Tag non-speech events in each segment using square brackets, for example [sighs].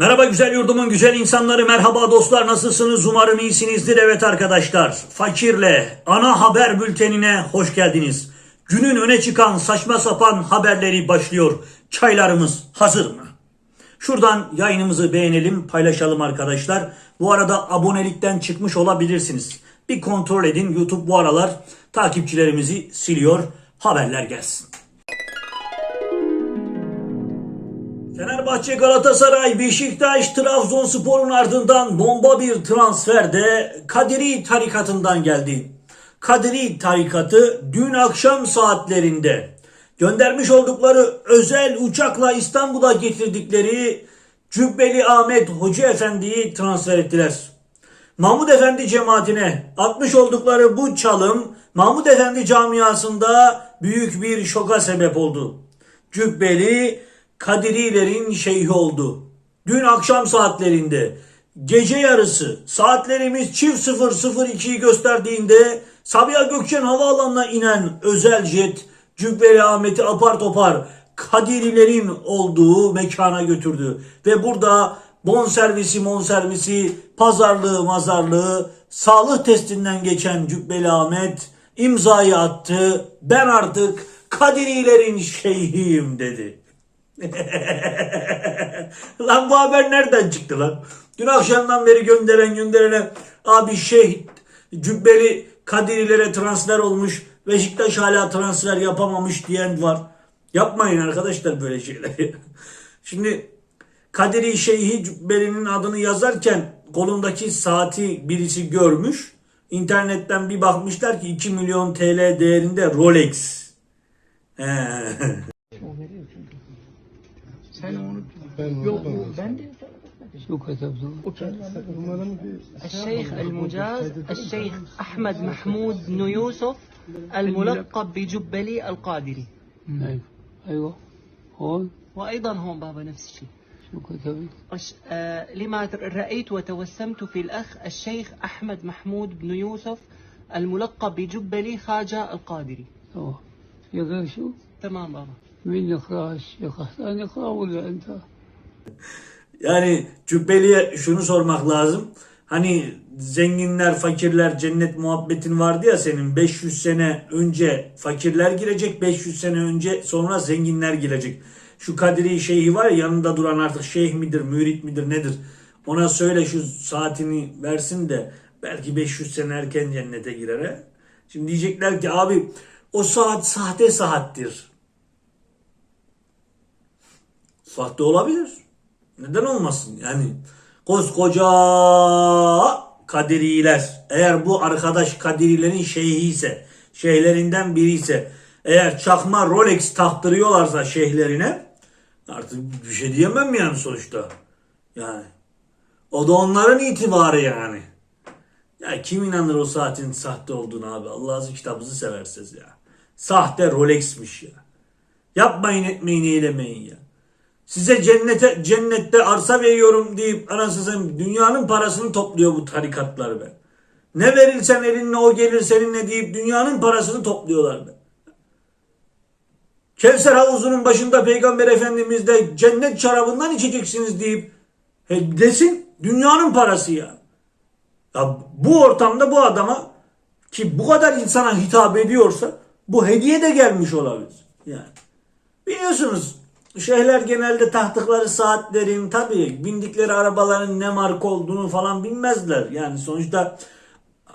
Merhaba güzel yurdumun güzel insanları, merhaba dostlar nasılsınız? Umarım iyisinizdir. Evet arkadaşlar, Fakir'le ana haber bültenine hoş geldiniz. Günün öne çıkan saçma sapan haberleri başlıyor. Çaylarımız hazır mı? Şuradan yayınımızı beğenelim, paylaşalım arkadaşlar. Bu arada abonelikten çıkmış olabilirsiniz. Bir kontrol edin. YouTube bu aralar takipçilerimizi siliyor. Haberler gelsin. Fenerbahçe, Galatasaray, Beşiktaş, Trabzonspor'un ardından bomba bir transfer de Kadiri tarikatından geldi. Kadiri tarikatı dün akşam saatlerinde göndermiş oldukları özel uçakla İstanbul'a getirdikleri Cübbeli Ahmet Hoca Efendi'yi transfer ettiler. Mahmud Efendi cemaatine atmış oldukları bu çalım Mahmud Efendi camiasında büyük bir şoka sebep oldu. Cübbeli Kadirilerin şeyhi oldu. Dün akşam saatlerinde gece yarısı saatlerimiz çift 002'yi gösterdiğinde Sabiha Gökçen havaalanına inen özel jet Cübbeli Ahmet'i apar topar Kadirilerin olduğu mekana götürdü. Ve burada bon servisi mon servisi pazarlığı mazarlığı sağlık testinden geçen Cübbeli Ahmet imzayı attı. Ben artık Kadirilerin şeyhiyim dedi. [laughs] lan bu haber nereden çıktı lan? Dün akşamdan beri gönderen gönderene abi şey cübbeli Kadirilere transfer olmuş. Beşiktaş hala transfer yapamamış diyen var. Yapmayın arkadaşlar böyle şeyleri. [laughs] Şimdi Kadiri Şeyhi Cübbeli'nin adını yazarken kolundaki saati birisi görmüş. İnternetten bir bakmışlar ki 2 milyon TL değerinde Rolex. [laughs] شو كتبتوا؟ الشيخ المجاز الشيخ أحمد محمود بن يوسف الملقب بجبلي القادري أيوه أيوه هون وأيضا هون بابا نفس الشيء شو كتبت؟ أش- آه، لما رأيت وتوسمت في الأخ الشيخ أحمد محمود بن يوسف الملقب بجبلي خاجة القادري آه يقرا شو؟ تمام بابا مين يقرا الشيخ حسان يقرا ولا انت؟ Yani Cübbeli'ye şunu sormak lazım. Hani zenginler, fakirler cennet muhabbetin vardı ya senin 500 sene önce fakirler girecek, 500 sene önce sonra zenginler girecek. Şu Kadiri şeyhi var ya yanında duran artık şeyh midir, mürit midir nedir? Ona söyle şu saatini versin de belki 500 sene erken cennete girer. he? Şimdi diyecekler ki abi o saat sahte saattir. Sahte olabilir. Neden olmasın? Yani koskoca Kadiriler eğer bu arkadaş Kadirilerin şeyhi ise şeyhlerinden biri ise eğer çakma Rolex taktırıyorlarsa şeyhlerine artık bir şey diyemem yani sonuçta. Yani o da onların itibarı yani. Ya kim inanır o saatin sahte olduğunu abi? Allah'ın kitabınızı seversiniz ya. Sahte Rolex'miş ya. Yapmayın etmeyin eylemeyin ya. Size cennete cennette arsa veriyorum deyip anasını dünyanın parasını topluyor bu tarikatlar be. Ne verirsen elinle o gelir seninle deyip dünyanın parasını topluyorlar be. Kevser havuzunun başında Peygamber Efendimiz de cennet şarabından içeceksiniz deyip he, desin dünyanın parası ya. Ya bu ortamda bu adama ki bu kadar insana hitap ediyorsa bu hediye de gelmiş olabilir. Yani. Biliyorsunuz şeyhler genelde tahtıkları saatlerin tabii bindikleri arabaların ne marka olduğunu falan bilmezler. Yani sonuçta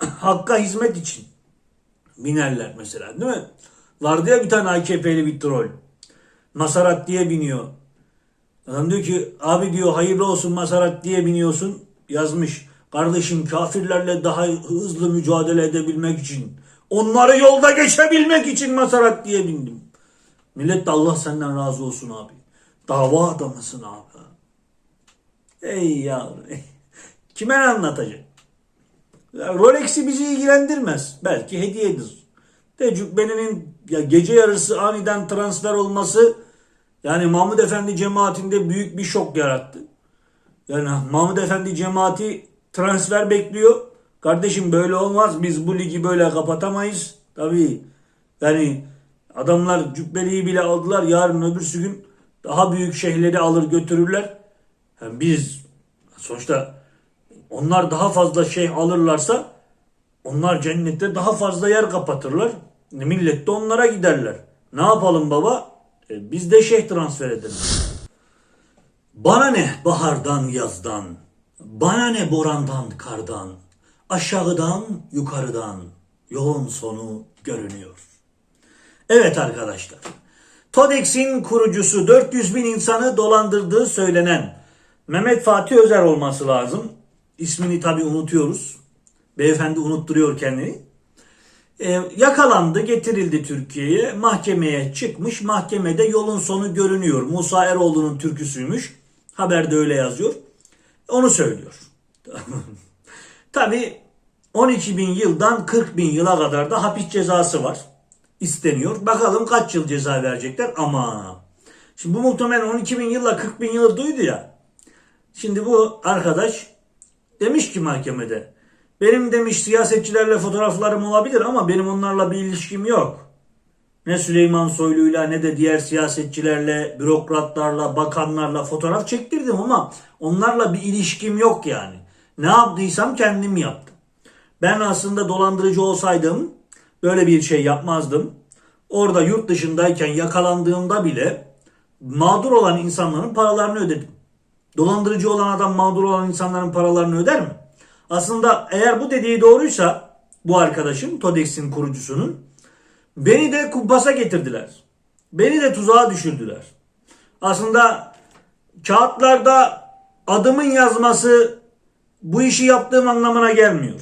[clears throat] hakka hizmet için binerler mesela değil mi? Vardı ya bir tane AKP'li bir troll. Masarat diye biniyor. Adam diyor ki abi diyor hayırlı olsun Masarat diye biniyorsun. Yazmış. Kardeşim kafirlerle daha hızlı mücadele edebilmek için. Onları yolda geçebilmek için Masarat diye bindim. Millet de Allah senden razı olsun abi. Dava adamısın abi. Ey yavrum. Kime anlatacak? Rolex'i bizi ilgilendirmez. Belki hediyedir. De Cübbeli'nin ya gece yarısı aniden transfer olması yani Mahmud Efendi cemaatinde büyük bir şok yarattı. Yani Mahmud Efendi cemaati transfer bekliyor. Kardeşim böyle olmaz. Biz bu ligi böyle kapatamayız. Tabii. Yani adamlar cübbeliyi bile aldılar. Yarın öbürsü gün daha büyük şeyhleri alır götürürler. Yani biz sonuçta onlar daha fazla şey alırlarsa onlar cennette daha fazla yer kapatırlar. Millet de onlara giderler. Ne yapalım baba? E, biz de şeyh transfer edelim. Bana ne bahardan yazdan, bana ne borandan kardan, aşağıdan yukarıdan yolun sonu görünüyor. Evet arkadaşlar, TODEX'in kurucusu 400 bin insanı dolandırdığı söylenen Mehmet Fatih Özer olması lazım. İsmini tabi unutuyoruz. Beyefendi unutturuyor kendini. Ee, yakalandı, getirildi Türkiye'ye. Mahkemeye çıkmış. Mahkemede yolun sonu görünüyor. Musa Eroğlu'nun türküsüymüş. Haberde öyle yazıyor. Onu söylüyor. [laughs] Tabi 12 bin yıldan 40 bin yıla kadar da hapis cezası var. İsteniyor. Bakalım kaç yıl ceza verecekler ama. Şimdi bu muhtemelen 12 bin yılla 40 bin yılı duydu ya. Şimdi bu arkadaş demiş ki mahkemede benim demiş siyasetçilerle fotoğraflarım olabilir ama benim onlarla bir ilişkim yok. Ne Süleyman Soylu'yla ne de diğer siyasetçilerle, bürokratlarla, bakanlarla fotoğraf çektirdim ama onlarla bir ilişkim yok yani. Ne yaptıysam kendim yaptım. Ben aslında dolandırıcı olsaydım böyle bir şey yapmazdım. Orada yurt dışındayken yakalandığımda bile mağdur olan insanların paralarını ödedim. Dolandırıcı olan adam mağdur olan insanların paralarını öder mi? Aslında eğer bu dediği doğruysa bu arkadaşım Todex'in kurucusunun beni de kumpasa getirdiler. Beni de tuzağa düşürdüler. Aslında kağıtlarda adımın yazması bu işi yaptığım anlamına gelmiyor.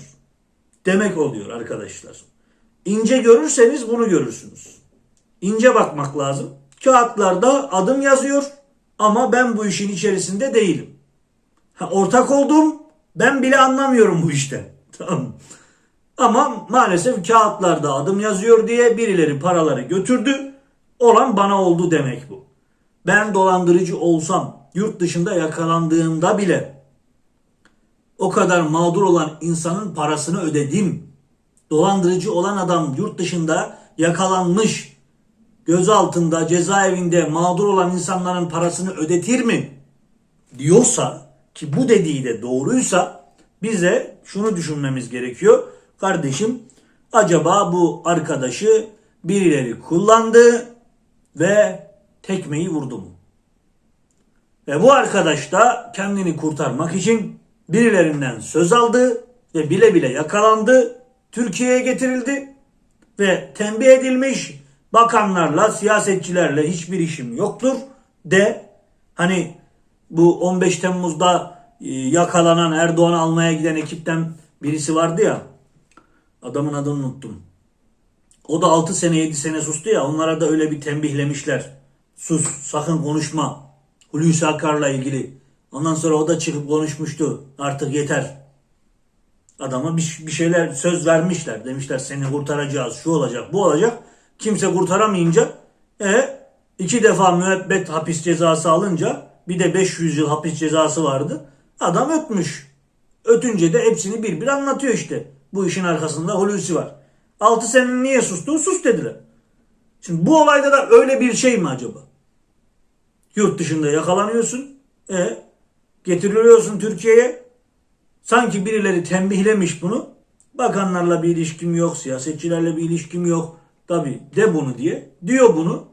Demek oluyor arkadaşlar. İnce görürseniz bunu görürsünüz. İnce bakmak lazım. Kağıtlarda adım yazıyor ama ben bu işin içerisinde değilim. Ha, ortak oldum ben bile anlamıyorum bu işten. [laughs] Tamam. Ama maalesef kağıtlarda adım yazıyor diye birileri paraları götürdü. Olan bana oldu demek bu. Ben dolandırıcı olsam yurt dışında yakalandığımda bile o kadar mağdur olan insanın parasını ödedim. Dolandırıcı olan adam yurt dışında yakalanmış, gözaltında, cezaevinde mağdur olan insanların parasını ödetir mi? Diyorsa ki bu dediği de doğruysa bize şunu düşünmemiz gerekiyor. Kardeşim acaba bu arkadaşı birileri kullandı ve tekmeyi vurdu mu? Ve bu arkadaş da kendini kurtarmak için birilerinden söz aldı ve bile bile yakalandı. Türkiye'ye getirildi ve tembih edilmiş bakanlarla, siyasetçilerle hiçbir işim yoktur de hani bu 15 Temmuz'da e, yakalanan Erdoğan'ı almaya giden ekipten birisi vardı ya adamın adını unuttum. O da 6 sene 7 sene sustu ya onlara da öyle bir tembihlemişler. Sus sakın konuşma. Hulusi Akar'la ilgili. Ondan sonra o da çıkıp konuşmuştu. Artık yeter. Adama bir, bir şeyler söz vermişler. Demişler seni kurtaracağız. Şu olacak bu olacak. Kimse kurtaramayınca e iki defa müebbet hapis cezası alınca bir de 500 yıl hapis cezası vardı. Adam ötmüş. Ötünce de hepsini bir bir anlatıyor işte. Bu işin arkasında Hulusi var. 6 sene niye sustun? Sus dediler. Şimdi bu olayda da öyle bir şey mi acaba? Yurt dışında yakalanıyorsun. E getiriliyorsun Türkiye'ye. Sanki birileri tembihlemiş bunu. Bakanlarla bir ilişkim yok, siyasetçilerle bir ilişkim yok. Tabi de bunu diye. Diyor bunu.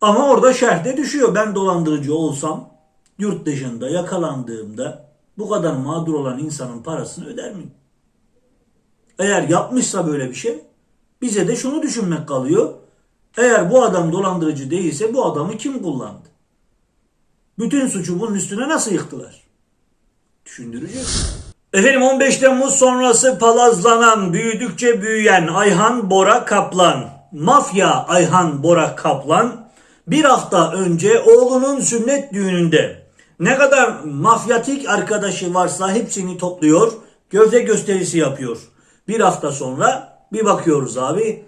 Ama orada şerhte düşüyor. Ben dolandırıcı olsam yurt dışında yakalandığımda bu kadar mağdur olan insanın parasını öder miyim? Eğer yapmışsa böyle bir şey bize de şunu düşünmek kalıyor. Eğer bu adam dolandırıcı değilse bu adamı kim kullandı? Bütün suçu bunun üstüne nasıl yıktılar? Düşündürücü. Efendim 15 Temmuz sonrası palazlanan, büyüdükçe büyüyen Ayhan Bora Kaplan, mafya Ayhan Bora Kaplan bir hafta önce oğlunun sünnet düğününde ne kadar mafyatik arkadaşı varsa hepsini topluyor, gövde gösterisi yapıyor. Bir hafta sonra bir bakıyoruz abi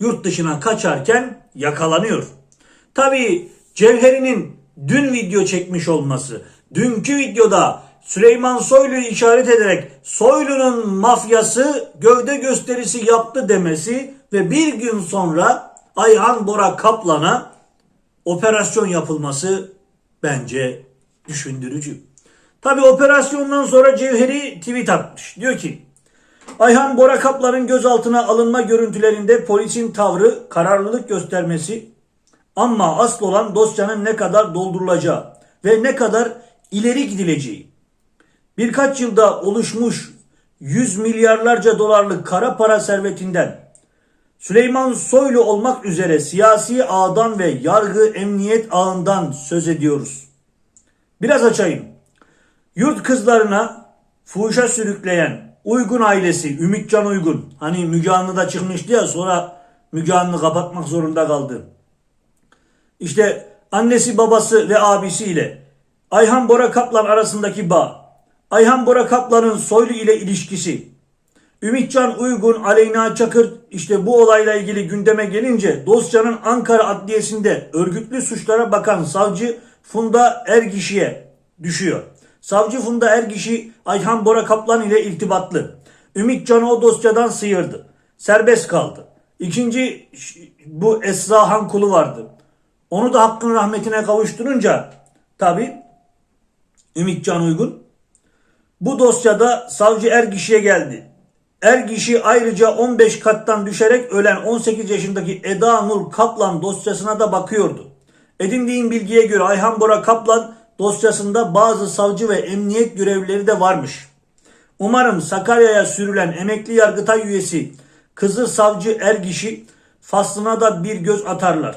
yurt dışına kaçarken yakalanıyor. Tabii Cevheri'nin dün video çekmiş olması, dünkü videoda Süleyman Soylu'yu işaret ederek Soylu'nun mafyası gövde gösterisi yaptı demesi ve bir gün sonra Ayhan Bora Kaplan'a operasyon yapılması bence düşündürücü. Tabi operasyondan sonra Cevheri tweet atmış. Diyor ki Ayhan Bora Kaplan'ın gözaltına alınma görüntülerinde polisin tavrı kararlılık göstermesi ama asıl olan dosyanın ne kadar doldurulacağı ve ne kadar ileri gidileceği. Birkaç yılda oluşmuş 100 milyarlarca dolarlık kara para servetinden Süleyman Soylu olmak üzere siyasi ağdan ve yargı emniyet ağından söz ediyoruz. Biraz açayım. Yurt kızlarına fuhuşa sürükleyen Uygun ailesi Ümitcan Uygun hani Müge Anlı'da çıkmıştı ya sonra Müge Anlı kapatmak zorunda kaldı. İşte annesi babası ve abisiyle Ayhan Bora Kaplan arasındaki bağ, Ayhan Bora Kaplan'ın Soylu ile ilişkisi, Ümitcan Uygun, Aleyna Çakır işte bu olayla ilgili gündeme gelince dosyanın Ankara Adliyesi'nde örgütlü suçlara bakan savcı Funda Ergişi'ye düşüyor. Savcı Funda Ergişi Ayhan Bora Kaplan ile irtibatlı. Ümitcan'ı o dosyadan sıyırdı. Serbest kaldı. İkinci bu Esra Han Kulu vardı. Onu da hakkın rahmetine kavuşturunca tabi Ümitcan Uygun bu dosyada savcı Ergişi'ye geldi. Ergişi ayrıca 15 kattan düşerek ölen 18 yaşındaki Eda Nur Kaplan dosyasına da bakıyordu. Edindiğim bilgiye göre Ayhan Bora Kaplan dosyasında bazı savcı ve emniyet görevlileri de varmış. Umarım Sakarya'ya sürülen emekli yargıtay üyesi kızı savcı Ergiş'i faslına da bir göz atarlar.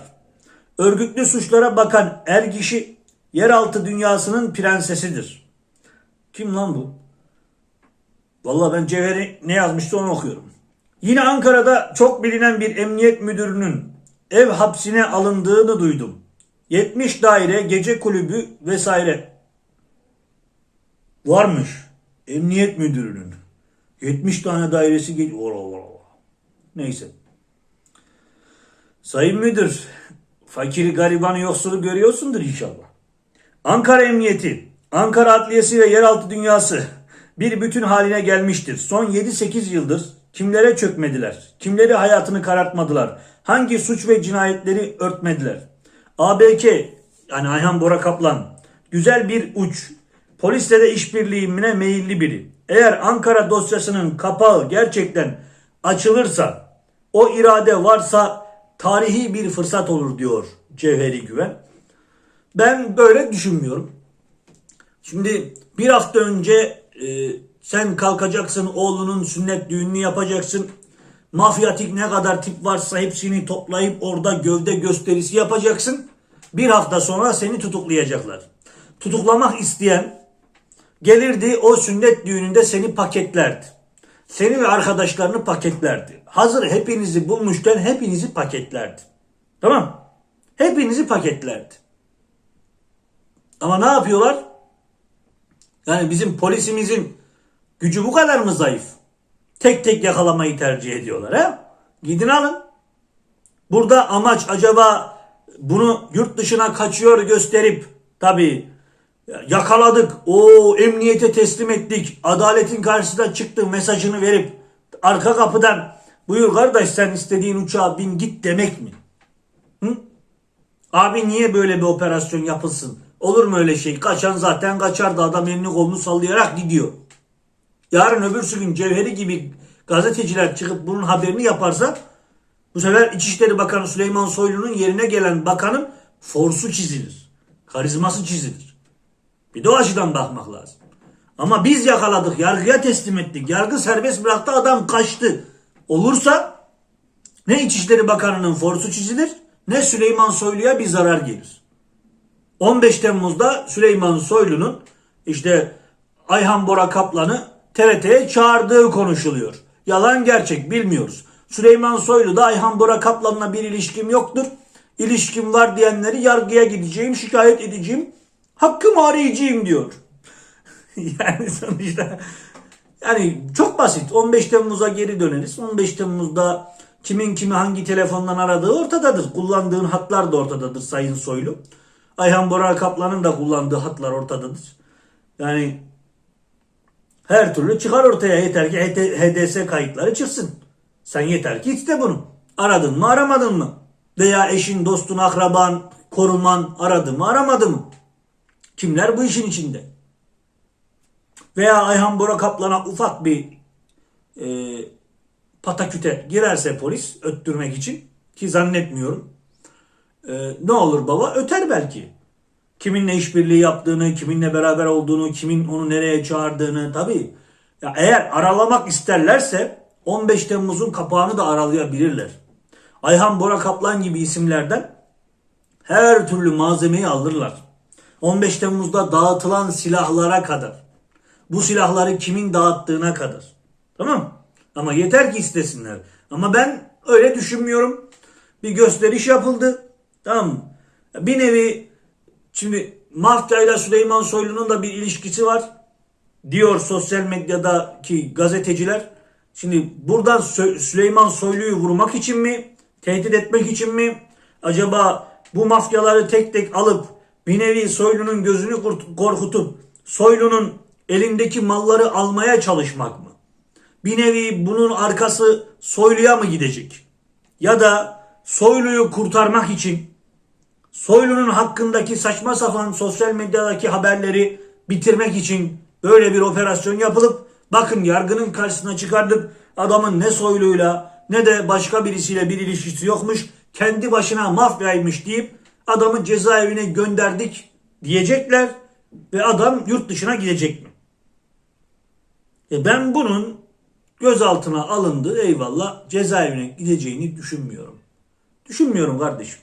Örgütlü suçlara bakan Ergiş'i yeraltı dünyasının prensesidir. Kim lan bu? Vallahi ben Cevher'i ne yazmıştı onu okuyorum. Yine Ankara'da çok bilinen bir emniyet müdürünün ev hapsine alındığını duydum. 70 daire, gece kulübü vesaire. Varmış. Emniyet müdürünün. 70 tane dairesi geliyor. Ola ola. Neyse. Sayın müdür, fakiri garibanı yoksulu görüyorsundur inşallah. Ankara Emniyeti, Ankara Adliyesi ve Yeraltı Dünyası bir bütün haline gelmiştir. Son 7-8 yıldır kimlere çökmediler, kimleri hayatını karartmadılar, hangi suç ve cinayetleri örtmediler. ABK yani Ayhan Bora Kaplan güzel bir uç, polisle de işbirliğine meyilli biri. Eğer Ankara dosyasının kapağı gerçekten açılırsa, o irade varsa tarihi bir fırsat olur diyor Cevheri Güven. Ben böyle düşünmüyorum. Şimdi bir hafta önce e, sen kalkacaksın oğlunun sünnet düğününü yapacaksın. Mafyatik ne kadar tip varsa hepsini toplayıp orada gövde gösterisi yapacaksın. Bir hafta sonra seni tutuklayacaklar. Tutuklamak isteyen gelirdi o sünnet düğününde seni paketlerdi. Seni ve arkadaşlarını paketlerdi. Hazır hepinizi bulmuşken hepinizi paketlerdi. Tamam? Hepinizi paketlerdi. Ama ne yapıyorlar? Yani bizim polisimizin gücü bu kadar mı zayıf? Tek tek yakalamayı tercih ediyorlar ha? Gidin alın. Burada amaç acaba bunu yurt dışına kaçıyor gösterip tabii yakaladık, o emniyete teslim ettik, adaletin karşısına çıktı mesajını verip arka kapıdan buyur kardeş sen istediğin uçağa bin git demek mi? Hı? Abi niye böyle bir operasyon yapılsın? Olur mu öyle şey? Kaçan zaten kaçardı. Adam elini kolunu sallayarak gidiyor. Yarın öbürsü gün Cevheri gibi gazeteciler çıkıp bunun haberini yaparsa bu sefer İçişleri Bakanı Süleyman Soylu'nun yerine gelen bakanın forsu çizilir. Karizması çizilir. Bir de o açıdan bakmak lazım. Ama biz yakaladık, yargıya teslim ettik. Yargı serbest bıraktı, adam kaçtı. Olursa ne İçişleri Bakanı'nın forsu çizilir ne Süleyman Soylu'ya bir zarar gelir. 15 Temmuz'da Süleyman Soylu'nun işte Ayhan Bora Kaplan'ı TRT'ye çağırdığı konuşuluyor. Yalan gerçek bilmiyoruz. Süleyman Soylu da Ayhan Bora Kaplan'la bir ilişkim yoktur. İlişkim var diyenleri yargıya gideceğim, şikayet edeceğim. Hakkımı arayacağım diyor. [laughs] yani sonuçta yani çok basit. 15 Temmuz'a geri döneriz. 15 Temmuz'da kimin kimi hangi telefondan aradığı ortadadır. Kullandığın hatlar da ortadadır Sayın Soylu. Ayhan Bora Kaplan'ın da kullandığı hatlar ortadadır. Yani her türlü çıkar ortaya yeter ki HDS kayıtları çıksın. Sen yeter ki iste bunu. Aradın mı aramadın mı? Veya eşin, dostun, akraban, koruman aradı mı aramadı mı? Kimler bu işin içinde? Veya Ayhan Bora Kaplan'a ufak bir e, pataküte girerse polis öttürmek için ki zannetmiyorum. E, ne olur baba? Öter belki. Kiminle işbirliği yaptığını, kiminle beraber olduğunu, kimin onu nereye çağırdığını tabii. Ya eğer aralamak isterlerse 15 Temmuz'un kapağını da aralayabilirler. Ayhan Bora Kaplan gibi isimlerden her türlü malzemeyi alırlar. 15 Temmuz'da dağıtılan silahlara kadar. Bu silahları kimin dağıttığına kadar. Tamam? Ama yeter ki istesinler. Ama ben öyle düşünmüyorum. Bir gösteriş yapıldı. Tamam mı? Bir nevi şimdi Mafya ile Süleyman Soylu'nun da bir ilişkisi var. Diyor sosyal medyadaki gazeteciler. Şimdi buradan Süleyman Soylu'yu vurmak için mi? Tehdit etmek için mi? Acaba bu mafyaları tek tek alıp bir nevi Soylu'nun gözünü korkutup Soylu'nun elindeki malları almaya çalışmak mı? Bir nevi bunun arkası Soylu'ya mı gidecek? Ya da Soylu'yu kurtarmak için Soylu'nun hakkındaki saçma sapan sosyal medyadaki haberleri bitirmek için böyle bir operasyon yapılıp bakın yargının karşısına çıkardık adamın ne Soylu'yla ne de başka birisiyle bir ilişkisi yokmuş kendi başına mafyaymış deyip adamı cezaevine gönderdik diyecekler ve adam yurt dışına gidecek mi? E ben bunun gözaltına alındı eyvallah cezaevine gideceğini düşünmüyorum. Düşünmüyorum kardeşim.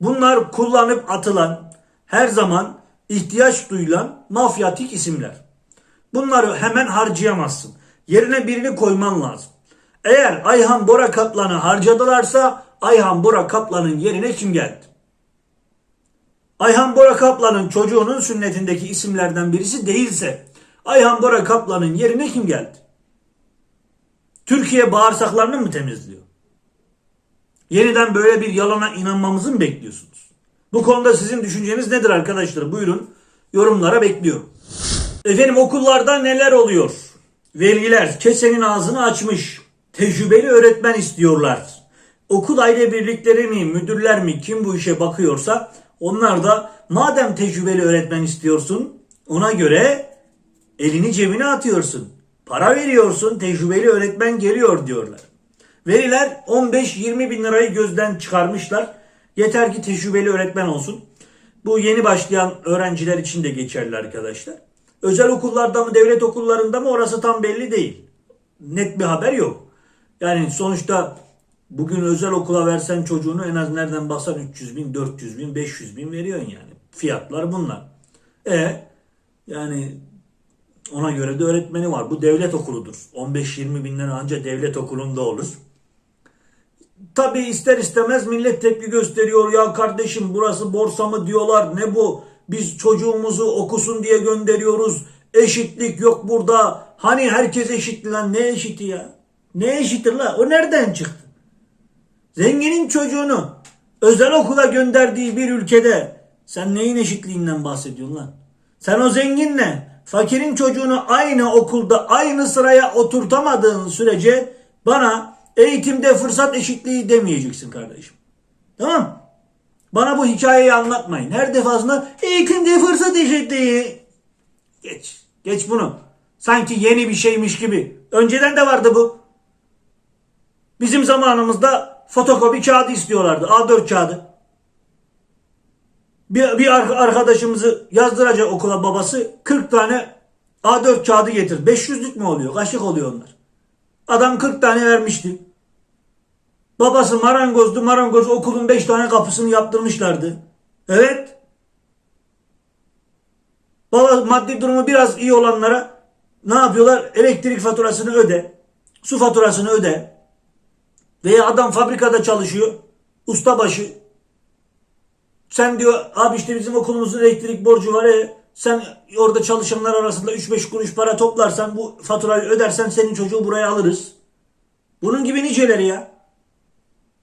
Bunlar kullanıp atılan, her zaman ihtiyaç duyulan mafyatik isimler. Bunları hemen harcayamazsın. Yerine birini koyman lazım. Eğer Ayhan Bora Kaplan'ı harcadılarsa Ayhan Bora Kaplan'ın yerine kim geldi? Ayhan Bora Kaplan'ın çocuğunun sünnetindeki isimlerden birisi değilse Ayhan Bora Kaplan'ın yerine kim geldi? Türkiye bağırsaklarını mı temizliyor? Yeniden böyle bir yalana inanmamızı mı bekliyorsunuz? Bu konuda sizin düşünceniz nedir arkadaşlar? Buyurun yorumlara bekliyorum. Efendim okullarda neler oluyor? Veliler kesenin ağzını açmış. Tecrübeli öğretmen istiyorlar. Okul aile birlikleri mi, müdürler mi kim bu işe bakıyorsa onlar da madem tecrübeli öğretmen istiyorsun ona göre elini cebine atıyorsun. Para veriyorsun tecrübeli öğretmen geliyor diyorlar. Veliler 15-20 bin lirayı gözden çıkarmışlar. Yeter ki tecrübeli öğretmen olsun. Bu yeni başlayan öğrenciler için de geçerli arkadaşlar. Özel okullarda mı devlet okullarında mı orası tam belli değil. Net bir haber yok. Yani sonuçta bugün özel okula versen çocuğunu en az nereden baksan 300 bin, 400 bin, 500 bin veriyorsun yani. Fiyatlar bunlar. E yani ona göre de öğretmeni var. Bu devlet okuludur. 15-20 bin lira ancak devlet okulunda olur. Tabi ister istemez millet tepki gösteriyor. Ya kardeşim burası borsa mı diyorlar. Ne bu? Biz çocuğumuzu okusun diye gönderiyoruz. Eşitlik yok burada. Hani herkes eşit lan. Ne eşiti ya? Ne eşitir la? O nereden çıktı? Zenginin çocuğunu özel okula gönderdiği bir ülkede sen neyin eşitliğinden bahsediyorsun lan? Sen o zenginle fakirin çocuğunu aynı okulda aynı sıraya oturtamadığın sürece bana eğitimde fırsat eşitliği demeyeceksin kardeşim. Tamam Bana bu hikayeyi anlatmayın. Her defasında eğitimde fırsat eşitliği. Geç. Geç bunu. Sanki yeni bir şeymiş gibi. Önceden de vardı bu. Bizim zamanımızda fotokopi kağıdı istiyorlardı. A4 kağıdı. Bir, bir ar- arkadaşımızı yazdıracak okula babası 40 tane A4 kağıdı getir. 500'lük mü oluyor? Kaçlık oluyor onlar? Adam 40 tane vermişti. Babası marangozdu. Marangoz okulun 5 tane kapısını yaptırmışlardı. Evet. Baba maddi durumu biraz iyi olanlara ne yapıyorlar? Elektrik faturasını öde. Su faturasını öde. Veya adam fabrikada çalışıyor. Ustabaşı. Sen diyor abi işte bizim okulumuzun elektrik borcu var. E, sen orada çalışanlar arasında 3-5 kuruş para toplarsan bu faturayı ödersen senin çocuğu buraya alırız. Bunun gibi niceleri ya.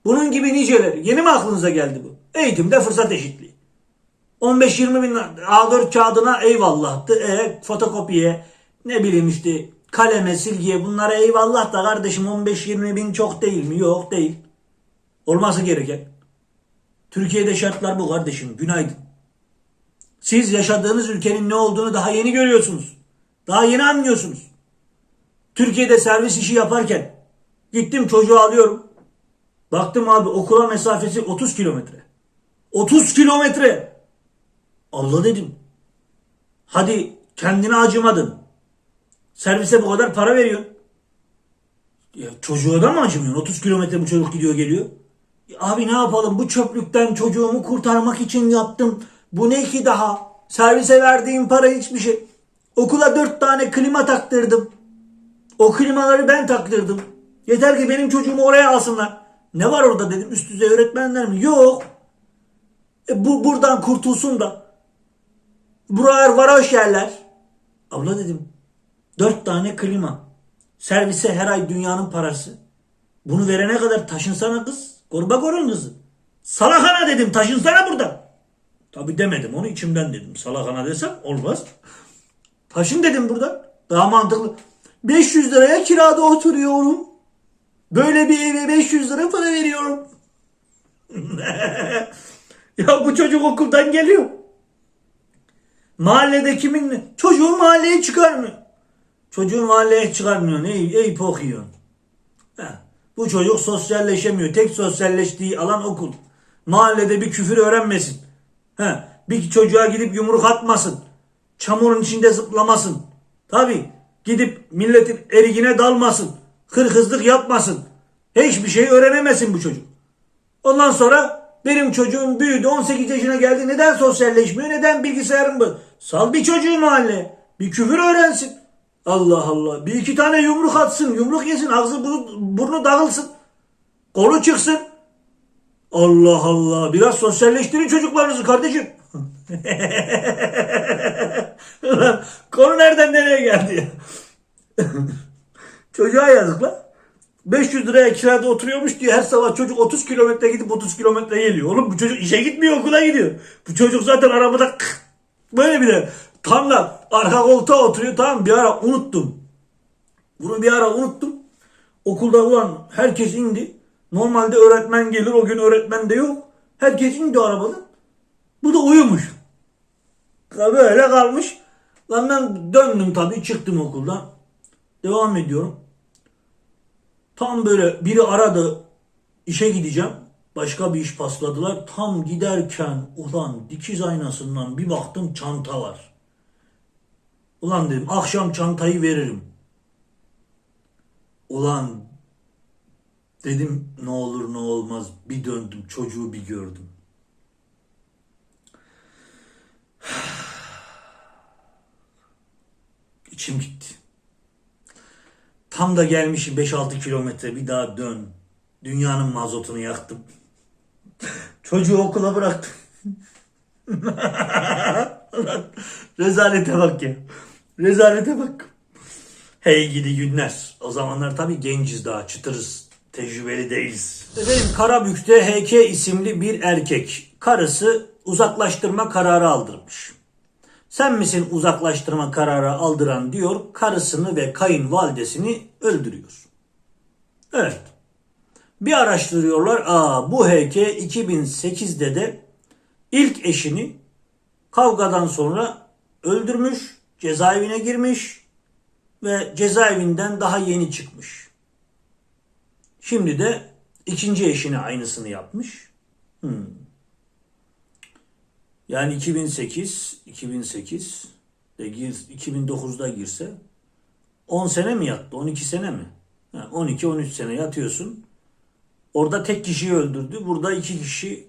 Bunun gibi niceleri. Yeni mi aklınıza geldi bu? Eğitimde fırsat eşitliği. 15-20 bin A4 kağıdına eyvallahtı. E, fotokopiye ne bileyim işte kaleme, silgiye bunlara eyvallah da kardeşim 15-20 bin çok değil mi? Yok değil. Olması gereken. Türkiye'de şartlar bu kardeşim. Günaydın. Siz yaşadığınız ülkenin ne olduğunu daha yeni görüyorsunuz. Daha yeni anlıyorsunuz. Türkiye'de servis işi yaparken gittim çocuğu alıyorum. Baktım abi okula mesafesi 30 kilometre. 30 kilometre. Allah dedim. Hadi kendine acımadın. Servise bu kadar para veriyorsun. Ya çocuğa da mı acımıyorsun? 30 kilometre bu çocuk gidiyor geliyor. Ya abi ne yapalım bu çöplükten çocuğumu kurtarmak için yaptım. Bu ne ki daha? Servise verdiğim para hiçbir şey. Okula 4 tane klima taktırdım. O klimaları ben taktırdım. Yeter ki benim çocuğumu oraya alsınlar. Ne var orada dedim üst düzey öğretmenler mi? Yok. E bu buradan kurtulsun da. Buralar varoş yerler. Abla dedim. Dört tane klima. Servise her ay dünyanın parası. Bunu verene kadar taşınsana kız. Korba korun kızı. Salakana dedim taşınsana burada. Tabi demedim onu içimden dedim. Salakana desem olmaz. Taşın dedim burada. Daha mantıklı. 500 liraya kirada oturuyorum. Böyle bir eve 500 lira para veriyorum. [laughs] ya bu çocuk okuldan geliyor. Mahallede kimin? Çocuğu mahalleye çıkarmıyor. Çocuğu mahalleye çıkarmıyor. Ey, ey pokuyor. Bu çocuk sosyalleşemiyor. Tek sosyalleştiği alan okul. Mahallede bir küfür öğrenmesin. Ha, bir çocuğa gidip yumruk atmasın. Çamurun içinde zıplamasın. Tabi gidip milletin erigine dalmasın. Hırhızlık yapmasın. Hiçbir şey öğrenemesin bu çocuk. Ondan sonra benim çocuğum büyüdü 18 yaşına geldi. Neden sosyalleşmiyor? Neden bilgisayarın bu? Sal bir çocuğu mahalle. Bir küfür öğrensin. Allah Allah. Bir iki tane yumruk atsın. Yumruk yesin. Ağzı burnu, dağılsın. Kolu çıksın. Allah Allah. Biraz sosyalleştirin çocuklarınızı kardeşim. [laughs] Konu nereden nereye geldi ya? [laughs] Çocuğa yazık lan. 500 liraya kirada oturuyormuş diye her sabah çocuk 30 kilometre gidip 30 kilometre geliyor. Oğlum bu çocuk işe gitmiyor okula gidiyor. Bu çocuk zaten arabada böyle bir de tam da arka koltuğa oturuyor tamam bir ara unuttum. Bunu bir ara unuttum. Okulda ulan herkes indi. Normalde öğretmen gelir o gün öğretmen de yok. Herkes indi arabadan. Bu da uyumuş. Böyle kalmış. Lan ben döndüm tabii çıktım okuldan. Devam ediyorum. Tam böyle biri aradı işe gideceğim. Başka bir iş pasladılar. Tam giderken ulan dikiz aynasından bir baktım çanta var. Ulan dedim akşam çantayı veririm. Ulan dedim ne olur ne olmaz bir döndüm çocuğu bir gördüm. [sighs] İçim gitti. Tam da gelmişim 5-6 kilometre bir daha dön. Dünyanın mazotunu yaktım. Çocuğu okula bıraktım. [laughs] Rezalete bak ya. Rezalete bak. Hey gidi günler. O zamanlar tabii genciz daha çıtırız. Tecrübeli değiliz. Efendim Karabük'te HK isimli bir erkek. Karısı uzaklaştırma kararı aldırmış. Sen misin uzaklaştırma kararı aldıran diyor. Karısını ve kayınvalidesini öldürüyor. Evet. Bir araştırıyorlar. Aa bu HK 2008'de de ilk eşini kavgadan sonra öldürmüş, cezaevine girmiş ve cezaevinden daha yeni çıkmış. Şimdi de ikinci eşine aynısını yapmış. Hmm. Yani 2008, 2008 de gir, 2009'da girse 10 sene mi yattı? 12 sene mi? 12-13 sene yatıyorsun. Orada tek kişiyi öldürdü. Burada iki kişi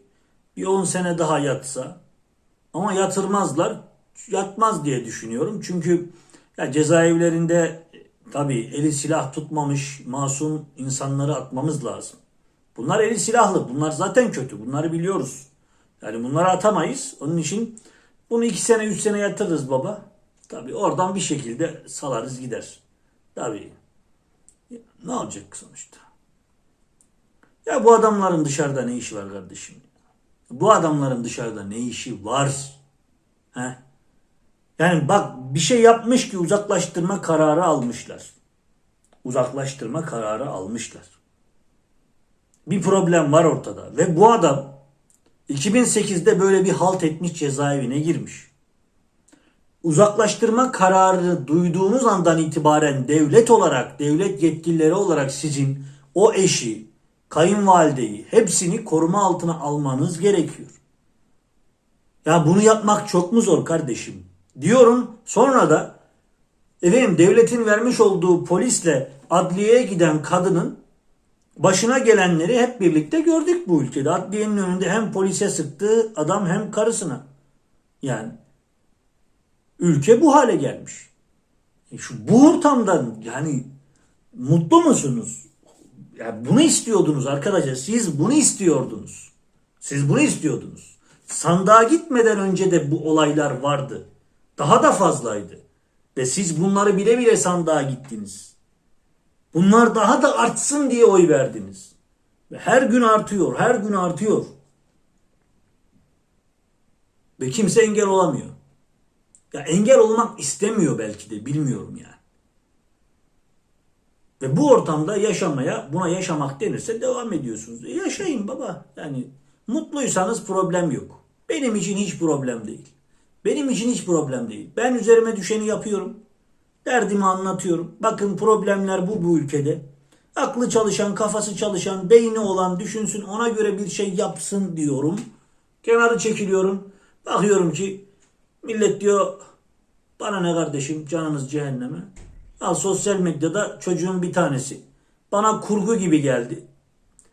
bir 10 sene daha yatsa ama yatırmazlar. Yatmaz diye düşünüyorum. Çünkü ya cezaevlerinde tabii eli silah tutmamış masum insanları atmamız lazım. Bunlar eli silahlı. Bunlar zaten kötü. Bunları biliyoruz. Yani bunları atamayız. Onun için bunu iki sene üç sene yatırırız baba. Tabii oradan bir şekilde salarız gider. Tabii. Ne olacak sonuçta? Ya bu adamların dışarıda ne işi var kardeşim? Bu adamların dışarıda ne işi var? He? Yani bak bir şey yapmış ki uzaklaştırma kararı almışlar. Uzaklaştırma kararı almışlar. Bir problem var ortada ve bu adam 2008'de böyle bir halt etmiş cezaevine girmiş. uzaklaştırma kararını duyduğunuz andan itibaren devlet olarak, devlet yetkilileri olarak sizin o eşi, kayınvalideyi hepsini koruma altına almanız gerekiyor. Ya bunu yapmak çok mu zor kardeşim? Diyorum sonra da efendim devletin vermiş olduğu polisle adliyeye giden kadının başına gelenleri hep birlikte gördük bu ülkede. Adliyenin önünde hem polise sıktı adam hem karısına. Yani ülke bu hale gelmiş. E şu bu ortamdan yani mutlu musunuz? Ya bunu istiyordunuz arkadaşlar. Siz bunu istiyordunuz. Siz bunu istiyordunuz. Sandığa gitmeden önce de bu olaylar vardı. Daha da fazlaydı. Ve siz bunları bile bile sandığa gittiniz. Bunlar daha da artsın diye oy verdiniz. Ve her gün artıyor, her gün artıyor. Ve kimse engel olamıyor. Ya engel olmak istemiyor belki de bilmiyorum yani. Ve bu ortamda yaşamaya, buna yaşamak denirse devam ediyorsunuz. E yaşayın baba. Yani mutluysanız problem yok. Benim için hiç problem değil. Benim için hiç problem değil. Ben üzerime düşeni yapıyorum. Derdimi anlatıyorum. Bakın problemler bu bu ülkede. Aklı çalışan, kafası çalışan, beyni olan düşünsün ona göre bir şey yapsın diyorum. Kenarı çekiliyorum. Bakıyorum ki millet diyor bana ne kardeşim canınız cehenneme. Al sosyal medyada çocuğun bir tanesi. Bana kurgu gibi geldi.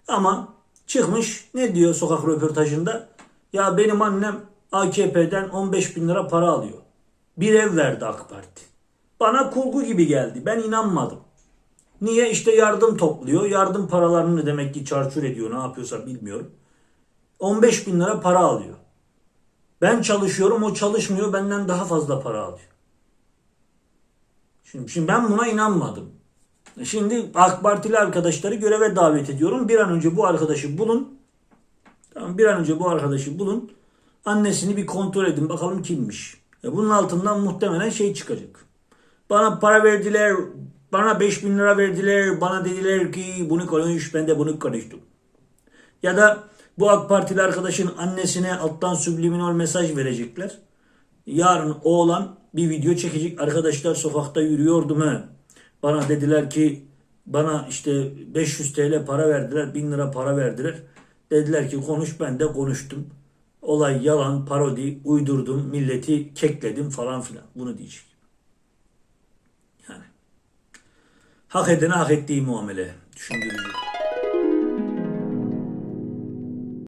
Ama çıkmış ne diyor sokak röportajında? Ya benim annem AKP'den 15 bin lira para alıyor. Bir ev verdi AK Parti. Bana kurgu gibi geldi. Ben inanmadım. Niye? İşte yardım topluyor. Yardım paralarını demek ki çarçur ediyor. Ne yapıyorsa bilmiyorum. 15 bin lira para alıyor. Ben çalışıyorum o çalışmıyor. Benden daha fazla para alıyor. Şimdi, şimdi ben buna inanmadım. Şimdi AK Partili arkadaşları göreve davet ediyorum. Bir an önce bu arkadaşı bulun. Tamam bir an önce bu arkadaşı bulun. Annesini bir kontrol edin bakalım kimmiş. E bunun altından muhtemelen şey çıkacak. Bana para verdiler. Bana 5 bin lira verdiler. Bana dediler ki bunu konuş. Ben de bunu konuştum. Ya da bu AK Partili arkadaşın annesine alttan subliminal mesaj verecekler. Yarın oğlan bir video çekecek. Arkadaşlar sokakta yürüyordum he. Bana dediler ki bana işte 500 TL para verdiler. 1000 lira para verdiler. Dediler ki konuş ben de konuştum. Olay yalan, parodi, uydurdum, milleti kekledim falan filan. Bunu diyecek. Yani hak edene hak ettiği muamele düşündürücü.